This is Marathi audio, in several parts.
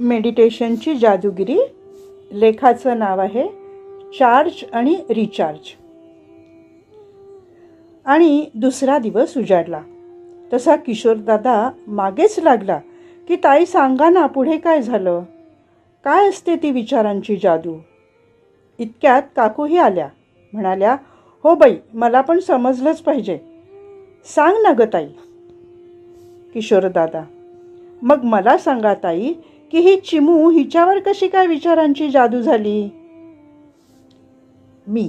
मेडिटेशनची जादूगिरी. लेखाचं नाव आहे चार्ज आणि रिचार्ज. आणि दुसरा दिवस उजाडला. तसा किशोरदादा मागेच लागला की ताई सांगा ना पुढे काय झालं? काय असते ती विचारांची जादू? इतक्यात काकूही आल्या. म्हणाल्या हो बाई मला पण समजलंच पाहिजे. सांग ना ग ताई. किशोरदादा मग मला सांगा ताई की ही चिमू हिच्यावर कशी काय विचारांची जादू झाली? मी.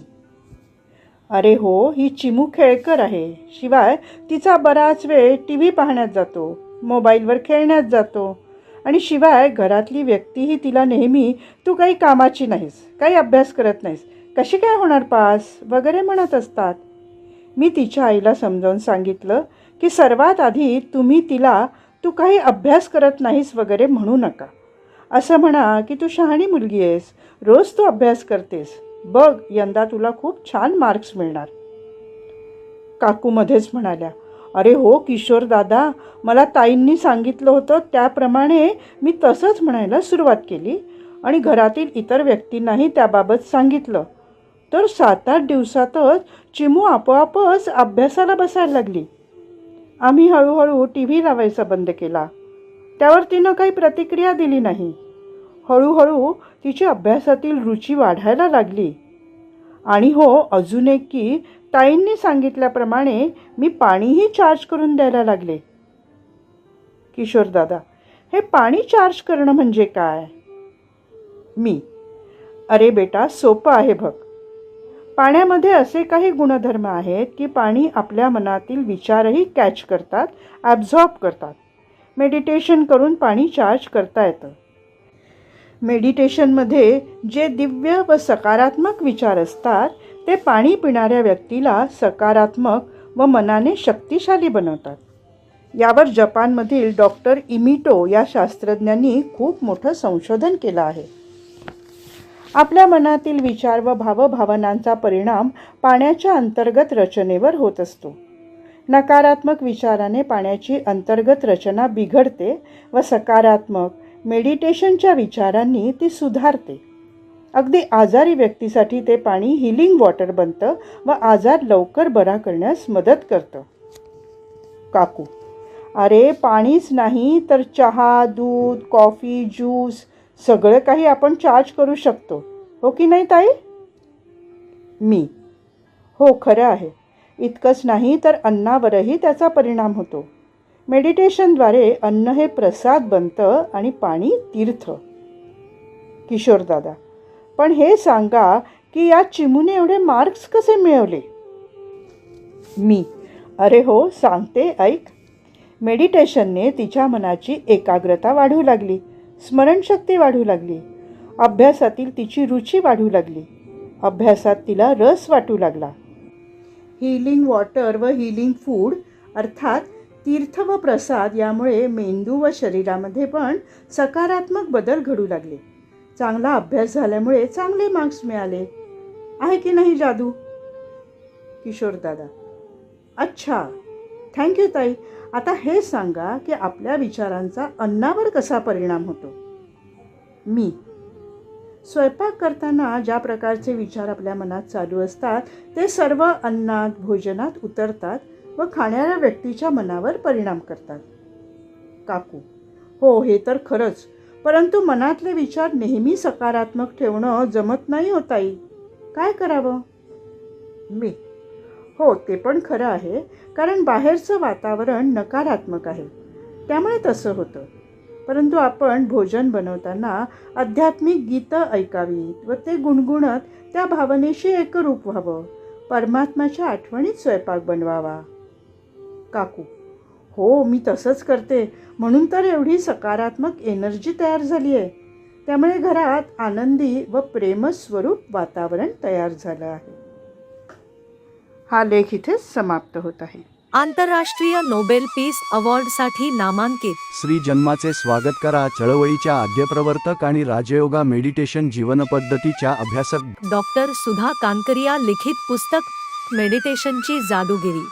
अरे हो ही चिमू खेळकर आहे. शिवाय तिचा बराच वेळ टी व्ही पाहण्यात जातो मोबाईलवर खेळण्यात जातो. आणि शिवाय घरातली व्यक्तीही तिला नेहमी तू काही कामाची नाहीस काही अभ्यास करत नाहीस कशी काय होणार पास? वगैरे म्हणत असतात. मी तिच्या आईला समजावून सांगितलं की सर्वात आधी तुम्ही तिला तू काही अभ्यास करत नाहीस वगैरे म्हणू नका. असं म्हणा की तू शहाणी मुलगी आहेस रोज तू अभ्यास करतेस. बघ यंदा तुला खूप छान मार्क्स मिळणार. काकूमध्येच म्हणाल्या अरे हो किशोर दादा मला ताईंनी सांगितलं होतं त्याप्रमाणे मी तसंच म्हणायला सुरुवात केली आणि घरातील इतर व्यक्तींनाही त्याबाबत सांगितलं. तर सात आठ दिवसातच चिमू आपोआपच अभ्यासाला बसायला लागली. आम्ही हळूहळू टी व्ही लावायचा बंद केला. त्यावर तिनं काही प्रतिक्रिया दिली नाही. हळूहळू तिची अभ्यासातील रुची वाढायला लागली. आणि हो अजून एक की ताईंनी सांगितल्याप्रमाणे मी पाणीही चार्ज करून द्यायला लागले. किशोरदादा हे पाणी चार्ज करणं म्हणजे काय? मी. अरे बेटा सोपं आहे बघ. पाण्यामध्ये असे काही गुणधर्म आहेत की पाणी आपल्या मनातील विचारही कॅच करतात ॲब्झॉर्ब करतात. मेडिटेशन करून पाणी चार्ज करता येतं. मेडिटेशनमध्ये जे दिव्य व सकारात्मक विचार असतात ते पाणी पिणाऱ्या व्यक्तीला सकारात्मक व मनाने शक्तिशाली बनवतात. यावर जपानमधील डॉक्टर इमिटो या शास्त्रज्ञांनी खूप मोठं संशोधन केलं आहे. आपल्या मनातील विचार व भावभावनांचा परिणाम पाण्याच्या अंतर्गत रचनेवर होत असतो. नकारात्मक विचाराने पाण्याची अंतर्गत रचना बिघडते व सकारात्मक मेडिटेशनच्या विचारांनी ती सुधारते. अगदी आजारी व्यक्तीसाठी ते पाणी हिलिंग वॉटर बनतं व आजार लवकर बरा करण्यास मदत करतं. काकू अरे पाणीच नाही तर चहा दूध कॉफी ज्यूस सगळं काही आपण चार्ज करू शकतो. हो की नाही ताई? मी. हो खरं आहे. इतकंच नाही तर अन्नावरही त्याचा परिणाम होतो. मेडिटेशनद्वारे अन्न हे प्रसाद बनतं आणि पाणी तीर्थ. किशोरदादा पण हे सांगा की या चिमूने एवढे मार्क्स कसे मिळवले? मी. अरे हो सांगते ऐक. मेडिटेशनने तिच्या मनाची एकाग्रता वाढू लागली. स्मरणशक्ती वाढू लागली. अभ्यासातील तिची रुची वाढू लागली. अभ्यासात तिला रस वाटू लागला. हिलिंग वॉटर व हिलिंग फूड अर्थात तीर्थ व प्रसाद यामुळे मेंदू व शरीरामध्ये पण सकारात्मक बदल घडू लागले. चांगला अभ्यास झाल्यामुळे चांगले मार्क्स मिळाले. आहे की नाही जादू? किशोरदादा अच्छा. थँक्यू ताई. आता हे सांगा की आपल्या विचारांचा अन्नावर कसा परिणाम होतो? मी. स्वयंपाक करताना ज्या प्रकारचे विचार आपल्या मनात चालू असतात ते सर्व अन्नात भोजनात उतरतात व खाणाऱ्या व्यक्तीच्या मनावर परिणाम करतात. काकू. हो हे तर खरंच. परंतु मनातले विचार नेहमी सकारात्मक ठेवणं जमत नाही होताई काय करावं? मी. हो ते पण खरं आहे कारण बाहेरचं वातावरण नकारात्मक आहे. त्यामुळे तसं होतं. परंतु आपण भोजन बनवताना आध्यात्मिक गीतं ऐकावीत व ते गुणगुणत त्या भावनेशी एकरूप व्हावं. परमात्माच्या आठवणीत स्वयंपाक बनवावा. काकू हो मी तसंच करते. म्हणून तर एवढी सकारात्मक एनर्जी तयार झाली आहे. त्यामुळे घरात आनंदी व प्रेमस्वरूप वातावरण तयार झालं आहे. हा लेख इथेच समाप्त होत आहे. आंतरराष्ट्रीय नोबेल पीस अवॉर्डसाठी नामांकित. श्री जन्माचे स्वागत करा चळवळीच्या आद्यप्रवर्तक आणि राजयोगा मेडिटेशन जीवनपद्धतीच्या अभ्यासक डॉक्टर सुधा कानकरिया लिखित पुस्तक मेडिटेशनची जादूगिरी.